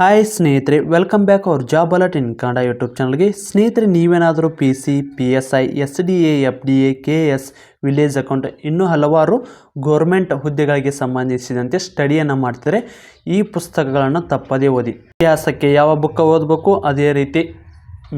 Hi ಸ್ನೇಹಿತರೆ welcome back our job alert in Kannada YouTube ಚಾನಲ್ಗೆ ಸ್ನೇಹಿತರೆ, ನೀವೇನಾದರೂ P C P S I S D A F D A K S village account ಇನ್ನೂ ಹಲವಾರು government ಹುದ್ದೆಗಳಿಗೆ ಸಂಬಂಧಿಸಿದಂತೆ ಸ್ಟಡಿಯನ್ನು ಮಾಡ್ತಾರೆ ಈ ಪುಸ್ತಕಗಳನ್ನು ತಪ್ಪದೇ ಓದಿ. ಇತಿಹಾಸಕ್ಕೆ ಯಾವ ಬುಕ್ಕ ಓದಬೇಕು? ಅದೇ ರೀತಿ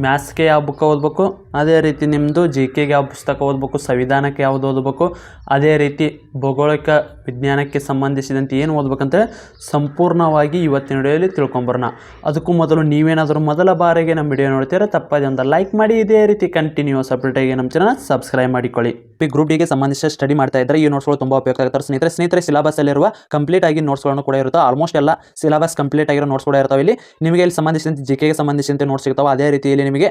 ಮ್ಯಾಥ್ಸ್ಗೆ ಯಾವ ಬುಕ್ಕ ಓದಬೇಕು? ಅದೇ ರೀತಿ ನಿಮ್ಮದು ಜಿ ಕೆಗೆ ಯಾವ ಪುಸ್ತಕ ಓದಬೇಕು, ಸಂವಿಧಾನಕ್ಕೆ ಯಾವುದು ಓದಬೇಕು, ಅದೇ ರೀತಿ ಭೌಗೋಳಿಕ ವಿಜ್ಞಾನಕ್ಕೆ ಸಂಬಂಧಿಸಿದಂತೆ ಏನು ಓದ್ಬೇಕಂತೇಳಿ ಸಂಪೂರ್ಣವಾಗಿ ಇವತ್ತಿನ ವಿಡಿಯೋಲಿ ತಿಳ್ಕೊಂಬರೋಣ. ಅದಕ್ಕೂ ಮೊದಲು ನೀವೇನಾದರೂ ಮೊದಲ ಬಾರಿಗೆ ನಮ್ಮ ವಿಡಿಯೋ ನೋಡ್ತೀರಾ ತಪ್ಪದೆ ಒಂದು ಲೈಕ್ ಮಾಡಿ, ಇದೇ ರೀತಿ ಕಂಟಿನ್ಯೂಸ್ ಅಪ್ಡೇಟಾಗಿ ನಮ್ಮ ಚಾನಲ್ ಸಬ್ಸ್ಕ್ರೈಬ್ ಮಾಡಿಕೊಳ್ಳಿ. ಈ ಗ್ರೂಪ್ ಡಿಗೆ ಸಂಬಂಧಿಸಿದ ಸ್ಟಡಿ ಮಾಡ್ತಾ ಇದ್ದರೆ ಈ ನೋಟ್ಸ್ಗಳು ತುಂಬ ಉಪಯೋಗ ಆಗ್ತಾರೆ ಸ್ನೇಹಿತರೆ ಸ್ನೇಹಿತರೆ ಸಿಲೆಬಸ್ಸಲ್ಲಿರುವ ಕಂಪ್ಲೀಟ್ ಆಗಿ ನೋಟ್ಸ್ಗಳನ್ನು ಕೂಡ ಇರುತ್ತೆ. ಆಲ್ಮೋಸ್ಟ್ ಎಲ್ಲ ಸಿಲಬಸ್ ಕಂಪ್ಲೀಟ್ ಆಗಿರೋ ನೋಟ್ಸ್ ಕೂಡ ಇರ್ತಾವೆ ಇಲ್ಲಿ. ನಿಮಗೆ ಇಲ್ಲಿ ಸಂಬಂಧಿಸಿದಂತೆ ಜಿ ಕೆಗೆ ಸಂಬಂಧಿಸಿದಂತೆ ನೋಟ್ಸ್ ಸಿಗ್ತಾವೆ. ಅದೇ ರೀತಿಯಲ್ಲಿ ನಿಮಗೆ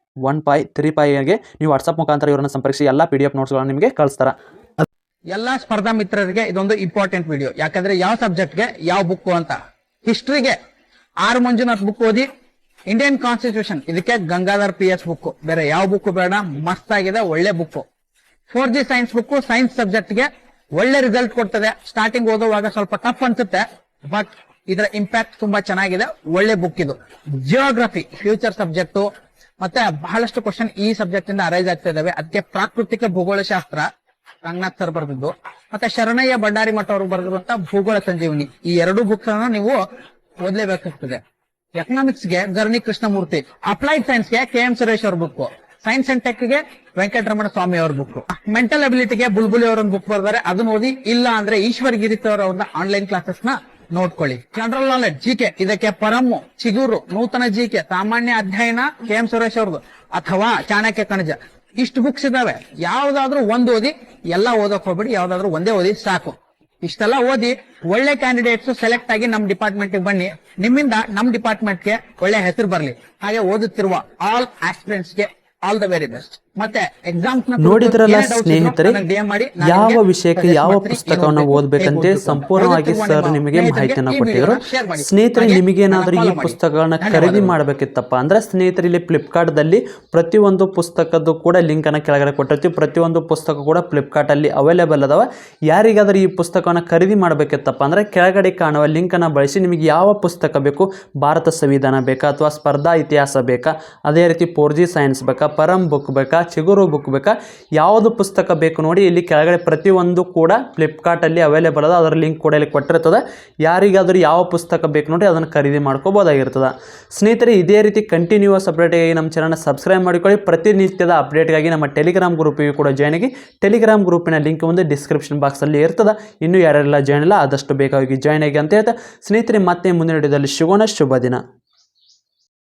one five, three ಫೈಗೆ ನೀವು ವಾಟ್ಸಪ್ ಮುಖಾಂತರ ಇವರನ್ನು ಸಂಪರ್ಕಿಸಿ, ಎಲ್ಲ ಪಿ ಡಿ ಎಫ್ ನೋಟ್ಸ್ಗಳನ್ನು ನಿಮಗೆ ಕಳಿಸ್ತಾರೆ. ಎಲ್ಲ ಸ್ಪರ್ಧಾ ಮಿತ್ರರಿಗೆ ಇದೊಂದು ಇಂಪಾರ್ಟೆಂಟ್ ವಿಡಿಯೋ ಯಾಕಂದ್ರೆ ಯಾವ ಸಬ್ಜೆಕ್ಟ್ಗೆ ಯಾವ ಬುಕ್ ಅಂತ. ಹಿಸ್ಟ್ರಿಗೆ ಆರ್ ಮಂಜುನಾಥ್ ಬುಕ್ ಓದಿ ಇಂಡಿಯನ್ ಕಾನ್ಸ್ಟಿಟ್ಯೂಷನ್ ಇದಕ್ಕೆ ಗಂಗಾಧರ್ ಪಿ ಎಚ್ ಬುಕ್ ಬೇರೆ ಯಾವ ಬುಕ್ ಬೇಡ, ಮಸ್ತ್ ಆಗಿದೆ, ಒಳ್ಳೆ book for G science book science ಸಬ್ಜೆಕ್ಟ್ಗೆ ಒಳ್ಳೆ ರಿಸಲ್ಟ್ ಕೊಡ್ತದೆ. ಸ್ಟಾರ್ಟಿಂಗ್ ಓದುವಾಗ ಸ್ವಲ್ಪ ಟಫ್ ಅನ್ಸುತ್ತೆ ಬಟ್ ಇದರ ಇಂಪ್ಯಾಕ್ಟ್ ತುಂಬಾ ಚೆನ್ನಾಗಿದೆ, ಒಳ್ಳೆ ಬುಕ್ ಇದು. ಜಿಯೋಗ್ರಫಿ ಫ್ಯೂಚರ್ ಸಬ್ಜೆಕ್ಟ್ ಮತ್ತೆ ಬಹಳಷ್ಟು ಕ್ವಶನ್ ಈ ಸಬ್ಜೆಕ್ಟ್ ಇಂದ ಅರೈಸ್ ಆಗ್ತಾ ಇದಾವೆ. ಅದಕ್ಕೆ ಪ್ರಾಕೃತಿಕ ಭೂಗೋಳಶಾಸ್ತ್ರ ರಂಗನಾಥ್ ಸರ್ ಬರೆದಿದ್ದು. ಮತ್ತೆ ಶರಣಯ್ಯ ಭಂಡಾರಿ ಮಠ ಅವರು ಬರೆದಿರುವಂತ ಭೂಗೋಳ ಸಂಜೀವನಿ. ಈ ಎರಡು ಬುಕ್ಸ್ ಅನ್ನ ನೀವು ಓದ್ಲೇಬೇಕಾಗ್ತದೆ. ಎಕನಾಮಿಕ್ಸ್ಗೆ ಗರ್ಣಿ ಕೃಷ್ಣಮೂರ್ತಿ ಅಪ್ಲೈಡ್ ಸೈನ್ಸ್ಗೆ ಕೆ ಎಂ ಸುರೇಶ್ ಅವ್ರ ಬುಕ್ ಸೈನ್ಸ್ ಅಂಡ್ ಟೆಕ್ಗೆ ವೆಂಕಟರಮಣ ಸ್ವಾಮಿ ಅವ್ರ ಬುಕ್ ಮೆಂಟಲ್ ಅಬಿಲಿಟಿಗೆ ಬುಲ್ಬುಲಿ ಅವರ ಬುಕ್ ಬರ್ದಾರೆ. ಅದನ್ನ ಓದಿ ಇಲ್ಲ ಅಂದ್ರೆ ಈಶ್ವರ್ ಗಿರಿತ್ ಅವರ ಆನ್ಲೈನ್ ಕ್ಲಾಸಸ್ನ ನೋಡ್ಕೊಳ್ಳಿ. ಜನರಲ್ ನಾಲೆಡ್ಜ್ ಜಿಕೆ ಇದಕ್ಕೆ ಪರಮು, ಚಿಗುರು, ನೂತನ ಜಿಕೆ ಸಾಮಾನ್ಯ ಅಧ್ಯಯನ ಕೆ ಎಂ ಸುರೇಶ್ ಅವ್ರದ್ದು. ಅಥವಾ ಚಾಣಕ್ಯ ಕಣಜ. ಇಷ್ಟು ಬುಕ್ಸ್ ಇದಾವೆ. ಯಾವ್ದಾದ್ರು ಒಂದ್ ಓದಿ, ಎಲ್ಲ ಓದಕ್ ಹೋಗ್ಬಿಡಿ. ಯಾವ್ದಾದ್ರು ಒಂದೇ ಓದಿ ಸಾಕು. ಇಷ್ಟೆಲ್ಲ ಓದಿ, ಒಳ್ಳೆ ಕ್ಯಾಂಡಿಡೇಟ್ಸ್ ಸೆಲೆಕ್ಟ್ ಆಗಿ ನಮ್ ಡಿಪಾರ್ಟ್ಮೆಂಟ್ ಬನ್ನಿ. ನಿಮ್ಮಿಂದ ನಮ್ ಡಿಪಾರ್ಟ್ಮೆಂಟ್ಗೆ ಒಳ್ಳೆ ಹೆಸರು ಬರಲಿ. ಹಾಗೆ ಓದುತ್ತಿರುವ ಆಲ್ ಆಸ್ಪಿರೆಂಟ್ಸ್ಗೆ ಆಲ್ ದ ವೆರಿ ಬೆಸ್ಟ್ ಮತ್ತೆ ಎಕ್ಸಾಮ್ಸ್ ನೋಡಿದ್ರಲ್ಲ ಸ್ನೇಹಿತರೆ ಯಾವ ವಿಷಯಕ್ಕೆ ಯಾವ ಪುಸ್ತಕವನ್ನು ಓದಬೇಕಂತೆ ಸಂಪೂರ್ಣವಾಗಿ ಸರ್ ನಿಮಗೆ ಮಾಹಿತಿಯನ್ನ ಕೊಟ್ಟಿದ್ರು. ಸ್ನೇಹಿತರೆ ನಿಮಗೇನಾದರೂ ಈ ಪುಸ್ತಕಗಳನ್ನ ಖರೀದಿ ಮಾಡ್ಬೇಕಿತ್ತಪ್ಪ ಅಂದ್ರೆ ಸ್ನೇಹಿತರೆ ಇಲ್ಲಿ ಫ್ಲಿಪ್ಕಾರ್ಟ್ದಲ್ಲಿ ಪ್ರತಿಯೊಂದು ಪುಸ್ತಕದ್ದು ಕೂಡ ಲಿಂಕ್ ಅನ್ನ ಕೆಳಗಡೆ ಕೊಟ್ಟಿರ್ತೀವಿ. ಪ್ರತಿಯೊಂದು ಪುಸ್ತಕ ಕೂಡ ಫ್ಲಿಪ್ಕಾರ್ಟ್ ಅಲ್ಲಿ ಅವೈಲೇಬಲ್ ಅದಾವ. ಯಾರಿಗಾದರೂ ಈ ಪುಸ್ತಕವನ್ನು ಖರೀದಿ ಮಾಡ್ಬೇಕಿತ್ತಪ್ಪ ಅಂದ್ರೆ ಕೆಳಗಡೆ ಕಾಣುವ ಲಿಂಕ್ ಅನ್ನ ಬಳಸಿ ನಿಮಗೆ ಯಾವ ಪುಸ್ತಕ ಬೇಕು ಭಾರತ ಸಂವಿಧಾನ ಬೇಕಾ ಅಥವಾ ಸ್ಪರ್ಧಾ ಇತಿಹಾಸ ಬೇಕಾ? ಅದೇ ರೀತಿ ಫೋರ್ ಜಿ ಸೈನ್ಸ್ ಬೇಕಾ? ಪರಂ ಬುಕ್ ಬೇಕಾ, ಚಿಗುರು ಬುಕ್ ಬೇಕಾ, ಯಾವುದು ಪುಸ್ತಕ ಬೇಕು ನೋಡಿ ಇಲ್ಲಿ ಕೆಳಗಡೆ ಪ್ರತಿಯೊಂದು ಕೂಡ ಫ್ಲಿಪ್ಕಾರ್ಟಲ್ಲಿ ಅವೈಲೇಬಲ್ ಅದ. ಅದರ ಲಿಂಕ್ ಕೂಡ ಇಲ್ಲಿ ಕೊಟ್ಟಿರ್ತದೆ. ಯಾರಿಗಾದರೂ ಯಾವ ಪುಸ್ತಕ ಬೇಕು ನೋಡಿ ಅದನ್ನು ಖರೀದಿ ಮಾಡ್ಕೋಬೋದಾಗಿರ್ತದೆ. ಸ್ನೇಹಿತರೆ, ಇದೇ ರೀತಿ ಕಂಟಿನ್ಯೂಸ್ ಅಪ್ಡೇಟ್ಗಾಗಿ ನಮ್ಮ ಚಾನಲ್ನ ಸಬ್ಸ್ಕ್ರೈಬ್ ಮಾಡಿಕೊಳ್ಳಿ. ಪ್ರತಿನಿತ್ಯದ ಅಪ್ಡೇಟ್ಗಾಗಿ ನಮ್ಮ ಟೆಲಿಗ್ರಾಮ್ ಗ್ರೂಪಿಗೆ ಕೂಡ ಜಾಯ್ನ್ ಆಗಿ. ಟೆಲಿಗ್ರಾಮ್ ಗ್ರೂಪಿನ ಲಿಂಕ್ ಒಂದು ಡಿಸ್ಕ್ರಿಪ್ಷನ್ ಬಾಕ್ಸಲ್ಲಿ ಇರ್ತದೆ. ಇನ್ನೂ ಯಾರೆಲ್ಲ ಜಾಯ್ನ್ ಇಲ್ಲ, ಆದಷ್ಟು ಬೇಕಾಗಿ ಜಾಯ್ನ್ ಆಗಿ ಅಂತ ಹೇಳ್ತಾ. ಸ್ನೇಹಿತರೆ, ಮತ್ತೆ ಮುಂದಿನ ವಿಡಿಯೋದಲ್ಲಿ ಸಿಗೋಣ. ಶುಭ ದಿನ.